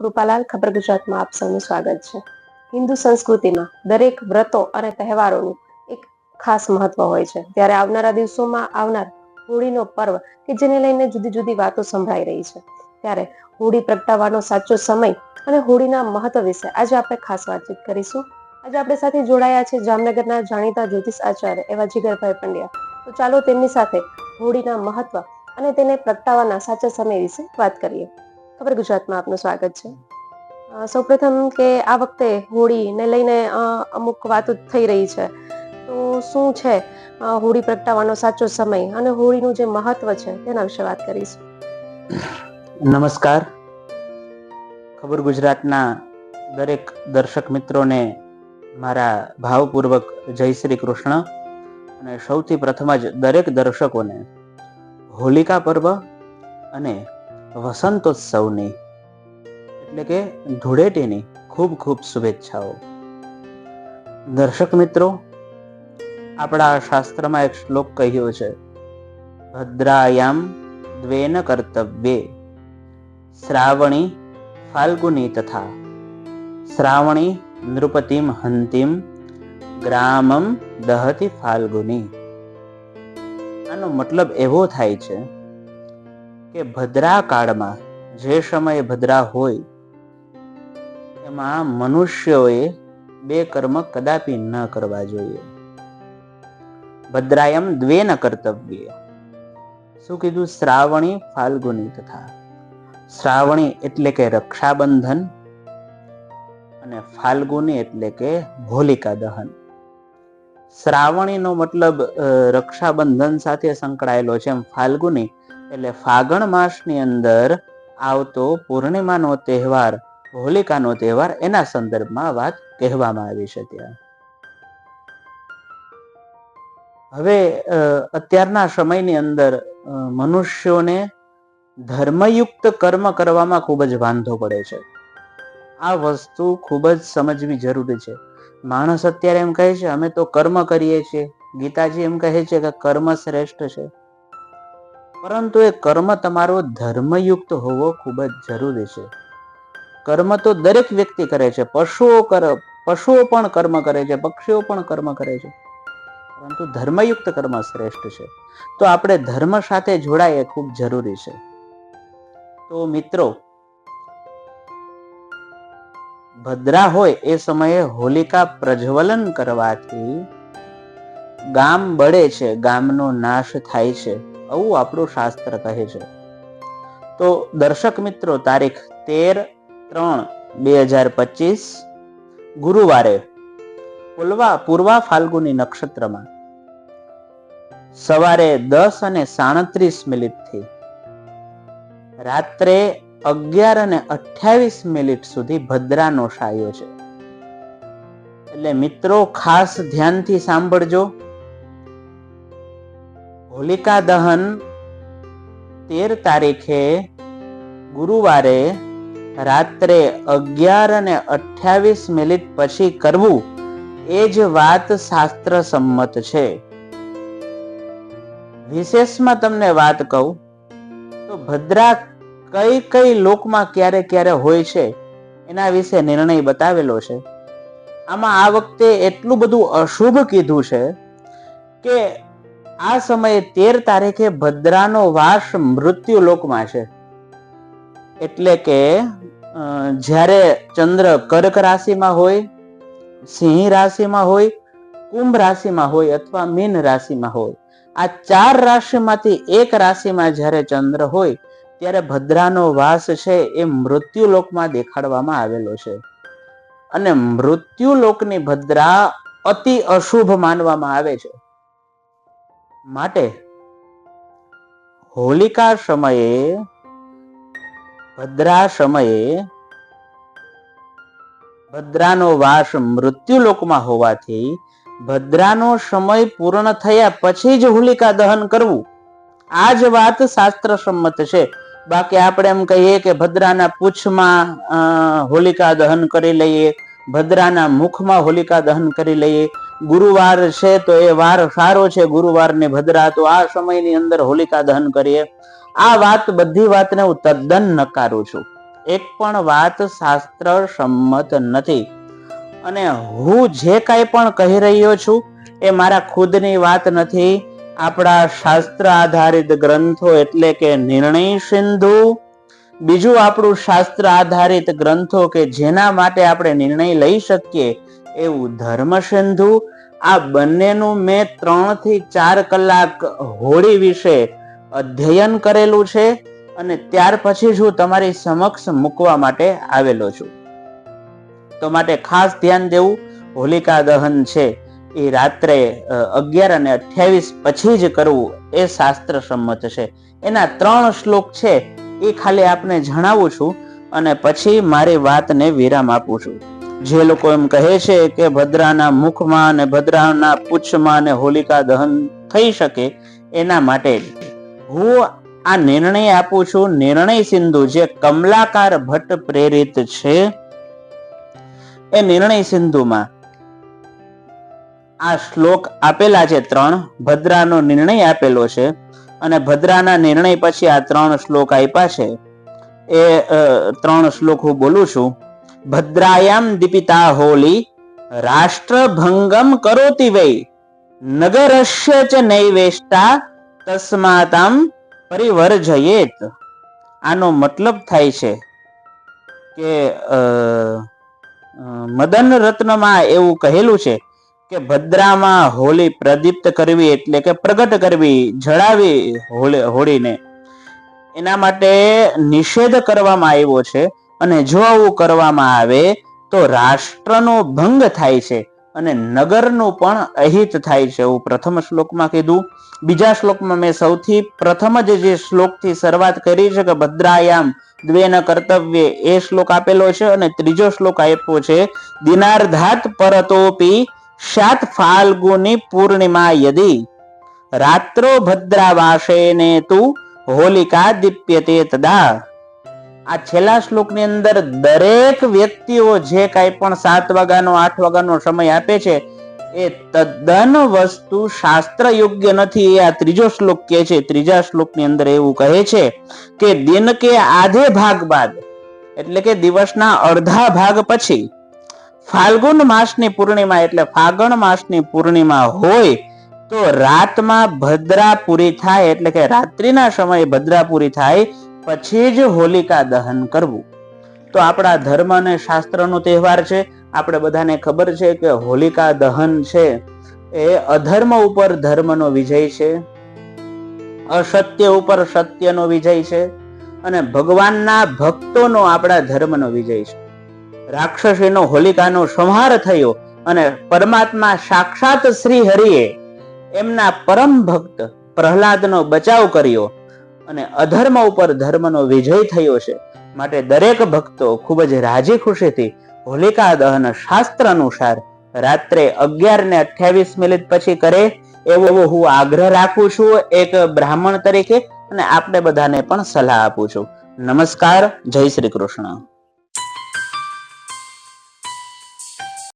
કૃપાલાલ ખબર ગુજરાતમાં આપ સૌનું સ્વાગત છે. હિન્દુ સંસ્કૃતિમાં દરેક વ્રતો અને તહેવારોનું એક ખાસ મહત્વ હોય છે. ત્યારે આવનારા દિવસોમાં આવનાર હોળીનો પર્વ કે જેને લઈને જુદી જુદી વાતો સંભળાઈ રહી છે. ત્યારે હોળી પ્રગટાવવાનો સાચો સમય અને હોળીના મહત્વ વિશે આજે આપણે ખાસ વાતચીત કરીશું. આજે આપણે સાથે જોડાયા છે જામનગરના જાણીતા જ્યોતિષ આચાર્ય એવા જીગરભાઈ પંડ્યા. તો ચાલો તેમની સાથે હોળીના મહત્વ અને તેને પ્રગટાવવાના સાચા સમય વિશે વાત કરીએ. ખબર ગુજરાતમાં આપનું સ્વાગત છે. સૌપ્રથમ કે આ વખતે હોળીને લઈને અમુક વાતો થઈ રહી છે. તો શું છે હોળી પ્રગટાવવાનો સાચો સમય અને હોળીનું જે મહત્વ છે તેના વિશે વાત કરીશું. નમસ્કાર. ખબર ગુજરાતના દરેક દર્શક મિત્રોને મારા ભાવપૂર્વક જય શ્રી કૃષ્ણ. અને સૌથી પ્રથમ જ દરેક દર્શકોને હોલિકા પર્વ અને વસંતોત્સવની, એટલે કે ધૂળેટીની ખૂબ ખૂબ શુભેચ્છાઓ. દર્શક મિત્રો, આપણા શાસ્ત્રમાં એક શ્લોક કહ્યો છે, ભદ્રાયામ દ્વેન કર્તવ્યે, શ્રાવણી ફાલ્ગુની તથા, શ્રાવણી નૃપતિમ હંતિમ ગ્રામમ દહતી ફાલ્ગુની. આનો મતલબ એવો થાય છે કે ભદ્રા કાળમાં જે સમયે ભદ્રા હોય, એમાં મનુષ્યોએ બે કર્મ કદાપી ન કરવા જોઈએ. ભદ્રાયમ દ્વે ન કર્તવ્ય. શું કીધું? શ્રાવણી ફાલ્ગુની તથા. શ્રાવણી એટલે કે રક્ષાબંધન અને ફાલ્ગુની એટલે કે હોલિકા દહન. શ્રાવણીનો મતલબ રક્ષાબંધન સાથે સંકળાયેલો છે એમ ફાલ્ગુની એટલે ફાગણ માસની અંદર આવતો પૂર્ણિમાનો તહેવાર, હોલિકાનો તહેવાર, એના સંદર્ભમાં વાત કહેવામાં આવી છે ત્યાં. હવે અત્યારના સમયની અંદર મનુષ્યોને ધર્મયુક્ત કર્મ કરવામાં ખૂબ જ વાંધો પડે છે. આ વસ્તુ ખૂબ જ સમજવી જરૂરી છે. માણસ અત્યારે એમ કહે છે, અમે તો કર્મ કરીએ છીએ. ગીતાજી એમ કહે છે કે કર્મ શ્રેષ્ઠ છે. પરંતુ એ કર્મ તમારો ધર્મયુક્ત હોવો ખૂબ જ જરૂરી છે. કર્મ તો દરેક વ્યક્તિ કરે છે. પશુઓ કર, પશુઓ પણ કર્મ કરે છે. પક્ષીઓ પણ કર્મ કરે છે. પરંતુ ધર્મયુક્ત કર્મ શ્રેષ્ઠ છે. તો આપણે ધર્મ સાથે જોડાય એ ખૂબ જરૂરી છે. તો મિત્રો, ભદ્રા હોય એ સમયે હોલિકા પ્રજ્વલન કરવાથી ગામ બળે છે. ગામનો નાશ થાય છે. આવું આપણું શાસ્ત્ર કહે છે. તો દર્શક મિત્રો, તારીખ તેર ત્રણ બે હજાર પચીસ, ગુરુવારે પુલવા, પૂર્વા ફાલ્ગુની નક્ષત્રમાં સવારે દસ અને સાડત્રીસ મિનિટથી રાત્રે અગિયાર અને અઠ્યાવીસ મિનિટ સુધી ભદ્રાનો સાયો છે. એટલે મિત્રો, ખાસ ધ્યાનથી સાંભળજો. હોલિકા દહન તેર તારીખે ગુરુવારે રાત્રે અગિયાર અને અઠ્યાવીસ મિનિટ પછી કરવું એ જ વાત શાસ્ત્ર સંમત છે. વિશેષમાં તમને વાત કહું, તો ભદ્રા કઈ કઈ લોકમાં ક્યારે ક્યારે હોય છે એના વિશે નિર્ણય બતાવેલો છે. આમાં આ વખતે એટલું બધું અશુભ કીધું છે કે આ સમયે તેર તારીખે ભદ્રાનો વાસ મૃત્યુ લોકમાં છે. એટલે કે જ્યારે ચંદ્ર કર્ક રાશિમાં હોય, સિંહ રાશિમાં હોય, કુંભ રાશિમાં હોય અથવા મીન રાશિમાં હોય, આ ચાર રાશિમાંથી એક રાશિમાં જ્યારે ચંદ્ર હોય, ત્યારે ભદ્રાનો વાસ છે એ મૃત્યુ લોકમાં દેખાડવામાં આવેલો છે. અને મૃત્યુ લોકની ભદ્રા અતિ અશુભ માનવામાં આવે છે. માટે હોલિકા સમયે, ભદ્રા સમયે, ભદ્રાનો વાસ મૃત્યુ લોકમાં હોવાથી ભદ્રાનો સમય પૂર્ણ થયા પછી જ હોલિકા દહન કરવું. આ જ વાત શાસ્ત્ર સંમત છે. બાકી આપણે એમ કહીએ કે ભદ્રાના પૂંછમાં હોલિકા દહન કરી લઈએ, ભદ્રાના મુખમાં હોલિકા દહન કરી લઈએ ગુરુવાર છે તો એ વાર સારો છે ગુરુવાર ને ભદ્રા. તો આ સમયની અંદર હોલિકા દહન કરીએ. આ વાત બધી વાતને હું તદ્દન નકારું છું. એક પણ વાત શાસ્ત્ર સંમત નથી. અને હું જે કાંઈ પણ કહી રહ્યો છું, એ મારા ખુદની વાત નથી. આપણા શાસ્ત્ર આધારિત ગ્રંથો એટલે કે નિર્ણય સિંધુ. બીજું આપણું શાસ્ત્ર આધારિત ગ્રંથો કે જેના માટે આપણે નિર્ણય લઈ શકીએ એવું ધર્મ સિંધુ આ બંનેનું મેં ત્રણથી ચાર કલાક હોળી વિશે અધ્યયન કરેલું છે અને ત્યાર પછી જ હું તમારી સમક્ષ મૂકવા માટે આવેલો છું. તો માટે ખાસ ધ્યાન દેવું, હોલિકા દહન છે. એ રાત્રે અગિયાર અને અઠ્યાવીસ પછી જ કરવું એ શાસ્ત્ર સંમત છે. એના ત્રણ શ્લોક છે, એ ખાલી આપને જણાવું છું અને પછી મારી વાતને વિરામ આપું છું. જે લોકો એમ કહે છે કે ભદ્રાના મુખમાં અને ભદ્રાના પૂછમાં અને હોલિકા દહન થઈ શકે એના માટે હું આ નિર્ણય આપું છું. નિર્ણય સિંધુ જે કમલાકાર ભટ્ટ પ્રેરિત છે, એ નિર્ણય સિંધુમાં આ શ્લોક આપેલા છે ત્રણ. ભદ્રાનો નિર્ણય આપેલો છે અને ભદ્રાના નિર્ણય પછી આ ત્રણ શ્લોક આપ્યા છે. એ ત્રણ શ્લોક હું બોલું છું. ભદ્રાયામ દીપિતા હોલી, રાષ્ટ્રભંગમ કરોતિ વૈ, નગરસ્ય ચ નૈવેષ્ટા, તસ્માતામ પરિવર્જયેત. આનો મતલબ થાય છે કે મદન રત્નમાં એવું કહેલું છે કે ભદ્રામાં હોલી પ્રદીપ્ત કરવી એટલે કે પ્રગટ કરવી, જળાવી હોળી હોળીને. એના માટે નિષેધ કરવામાં આવ્યો છે અને જો આવું કરવામાં આવે, તો રાષ્ટ્રનો ભંગ થાય છે અને નગરનું પણ અહિત થાય છે. એવું પ્રથમ શ્લોકમાં કીધું. બીજા શ્લોકમાં મેં સૌથી પ્રથમ જ જે શ્લોકથી શરૂઆત કરી છે કે ભદ્રાયામ દ્વેન કર્તવ્ય, એ શ્લોક આપેલો છે અને ત્રીજો શ્લોક આપ્યો છે, દિનાર્ધાત પરતોપી શાત ફાલ્ગુની પૂર્ણિમા યદી. રાત્રો ભદ્રાવાસેને તું હોલિકા દીપ્યતે તદા. આ છેલ્લા શ્લોકની અંદર દરેક વ્યક્તિઓ જે કાંઈ પણ સાત વાગ્યાનો, આઠ વાગ્યાનો સમય આપે છે, એ તદ્દન વસ્તુ શાસ્ત્ર યોગ્ય નથી. એ આ ત્રીજો શ્લોક કહે છે. ત્રીજા શ્લોકની અંદર એવું કહે છે કે દિન કે આધે ભાગ બાદ, એટલે કે દિવસના અડધા ભાગ પછી, ફાલ્ગુન માસની પૂર્ણિમા એટલે ફાગણ માસની પૂર્ણિમા હોય, તો રાતમાં ભદ્રા પૂરી થાય, એટલે કે રાત્રિના સમયે ભદ્રા પૂરી થાય પછી જ હોલિકા દહન કરવું. તો આપણા ધર્મ અને શાસ્ત્રનો તહેવાર છે. આપણે બધાને ખબર છે કે હોલિકા દહન છે એ અધર્મ ઉપર ધર્મનો વિજય છે. અસત્ય ઉપર સત્યનો વિજય છે. અને ભગવાનના ભક્તોનો આપણા ધર્મનો વિજય છે. રાક્ષસીનો હોલિકાનો સંહાર થયો અને પરમાત્મા સાક્ષાત શ્રી હરિએ એમના પરમ ભક્ત પ્રહલાદનો બચાવ કર્યો. અને અધર્મ ઉપર ધર્મનો વિજય થયો છે, માટે દરેક ભક્તો ખૂબ જ રાજી ખુશીથી હોલિકા દહન શાસ્ત્ર અનુસાર રાત્રે અગિયાર ને અઠ્યાવીસ મિનિટ પછી કરે એવો હું આગ્રહ રાખું છું એક બ્રાહ્મણ તરીકે, અને આપણે બધાને પણ સલાહ આપું છું. નમસ્કાર, જય શ્રી કૃષ્ણ.